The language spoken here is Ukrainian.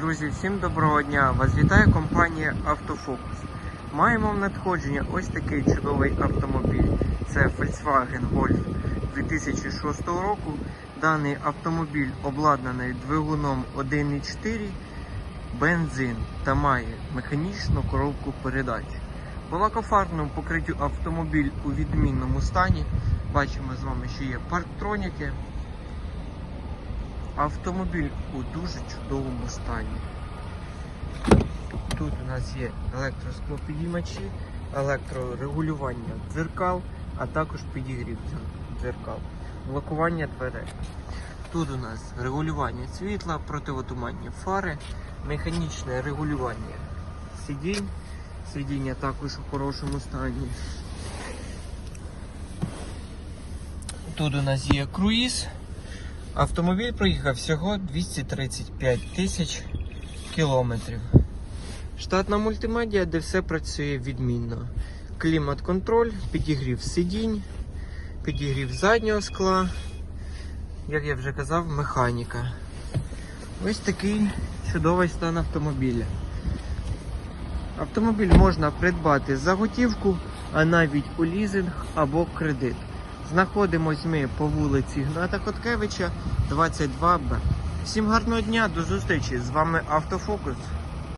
Друзі, всім доброго дня! Вас вітає компанія Автофокус. Маємо в надходження ось такий чудовий автомобіль. Це Volkswagen Golf 2006 року. Даний автомобіль обладнаний двигуном 1.4 бензин та має механічну коробку передач. По лакофарбному покриттю автомобіль у відмінному стані. Бачимо з вами, що є парктроніки. Автомобіль у дуже чудовому стані. Тут у нас є електросклопідіймачі, електрорегулювання дзеркал, а також підігрів дзер- дзеркал, блокування дверей. Тут у нас регулювання світла, противотуманні фари, механічне регулювання сидінь. Сидіння також у хорошому стані. Тут у нас є круїз. Автомобіль проїхав всього 235 тисяч кілометрів. Штатна мультимедіа, де все працює відмінно. Клімат-контроль, підігрів сидінь, підігрів заднього скла, як я вже казав, механіка. Ось такий чудовий стан автомобіля. Автомобіль можна придбати за готівку, а навіть у лізинг або кредит. Знаходимось ми по вулиці Гната Коткевича, 22Б. Всім гарного дня, до зустрічі! З вами Автофокус.